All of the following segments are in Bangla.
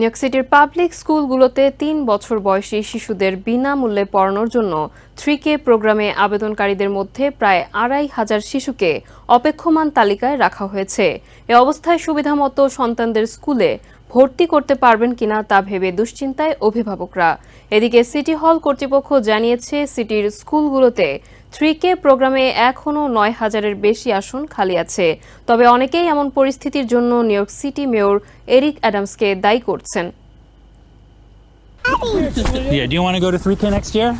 নিউইয়র্ক সিটির পাবলিক স্কুলগুলোতে তিন বছর বয়সী শিশুদের বিনামূল্যে পড়ানোর জন্য থ্রি কে প্রোগ্রামে আবেদনকারীদের মধ্যে প্রায় আড়াই হাজার শিশুকে অপেক্ষমান তালিকায় রাখা হয়েছে। এ অবস্থায় সুবিধামতো সন্তানদের স্কুলে ভর্তি করতে পারবেন কিনা তা ভেবে দুশ্চিন্তায় অভিভাবকরা। এদিকে সিটি হল কর্তৃপক্ষ জানিয়েছে, সিটির স্কুলগুলোতে থ্রি কে প্রোগ্রামে এখনও নয় হাজারের বেশি আসন খালি আছে তবে অনেকেই এমন পরিস্থিতির জন্য New York City mayor Eric অ্যাডামসকে দায়ী করছেন Yeah, do you want to go to 3K next year?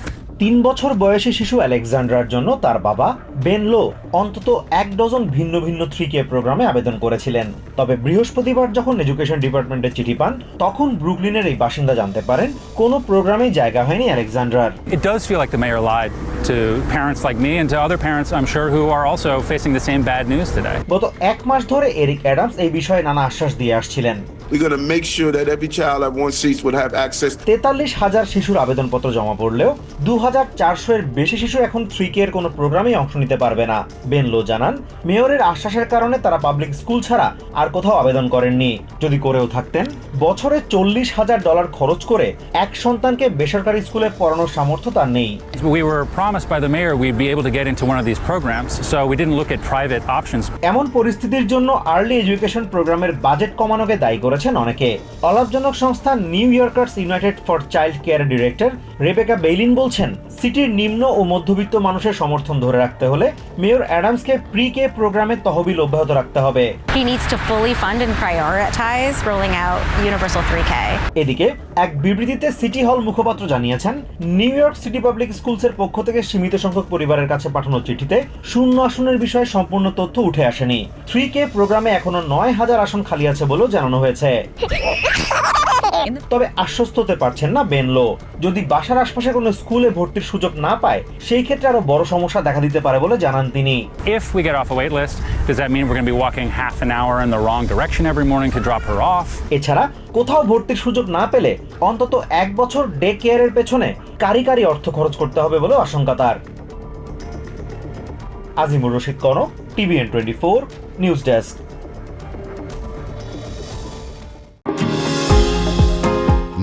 তিন বছর বয়সী শিশু আলেকজান্ড্রার জন্য তার বাবা বেন লো অন্তত এক ডজন ভিন্ন ভিন্ন থ্রি কে প্রোগ্রামে আবেদন করেছিলেন। তবে বৃহস্পতিবার যখন এডুকেশন ডিপার্টমেন্টের চিঠি পান তখন ব্রুকলিনের এই বাসিন্দা জানতে পারেন কোনো প্রোগ্রামেই জায়গা হয়নি আলেকজান্ড্রার। It does feel like the mayor lied to parents like me and to other parents, I'm sure, who are also facing the same bad news today. গত এক মাস ধরে এরিক অ্যাডামস এই বিষয়ে নানা আশ্বাস দিয়ে আসছিলেন। We're going to make sure that every child at one seats would have access. তেতাল্লিশ হাজার শিশুর আবেদনপত্র জমা পড়লেও দু হাজার চারশো এর বেশি শিশু এখন থ্রি কে এর কোনো প্রোগ্রামেই অংশ নিতে পারবে না। বেন লো জানান মেয়রের আশ্বাসের কারণে তারা পাবলিক স্কুল ছাড়া আর কোথাও আবেদন করেননি। যদি করেও থাকতেন বছরে চল্লিশ হাজার ডলার খরচ করে এক সন্তানকে বেসরকারি স্কুলে পড়ানোর সামর্থ্য তার নেই। We were promised by the mayor we'd be able to get into one of these programs, so we didn't look at private options. এমন পরিস্থিতির জন্য আর্লি এডুকেশন প্রোগ্রামের বাজেট কমানোকে দায়ী করেছেন অনেকে। অলাভজনক সংস্থা New Yorkers United for Child Care director Rebecca Bailin বলছেন সিটির নিম্ন ও মধ্যবিত্ত মানুষের সমর্থন ধরে রাখতে হলে মেয়র অ্যাডামসকে প্রি কে প্রোগ্রামের তহবিল অব্যাহত রাখতে হবে। He needs to fully fund and prioritize rolling out Universal 3K. এদিকে এক বিবৃতিতে সিটি হল মুখপাত্র জানিয়েছেন নিউ ইয়র্ক সিটি পাবলিক স্কুলসের পক্ষ থেকে সীমিত সংখ্যক পরিবারের কাছে পাঠানো চিঠিতে শূন্য আসনের বিষয়ে সম্পূর্ণ তথ্য উঠে আসেনি। থ্রি কে প্রোগ্রামে এখনও নয় হাজার আসন খালি আছে বলেও জানানো হয়েছে। তবে আশ্বস্ত হতে পারছেন না বেনলো। যদি বাসার আশপাশে কোনো স্কুলে ভর্তির সুযোগ না পায় সেই ক্ষেত্রে আরও বড় সমস্যা দেখা দিতে পারে বলে জানান তিনি। If we get off a wait list, does that mean we're going to be walking half an hour in the wrong direction every morning to drop her off? এছাড়া কোথাও ভর্তির সুযোগ না পেলে অন্তত এক বছর ডে কেয়ারের পেছনে কারি কারি অর্থ খরচ করতে হবে বলে আশঙ্কা তার। Azimur Rashid Konok TVN twenty four news desk.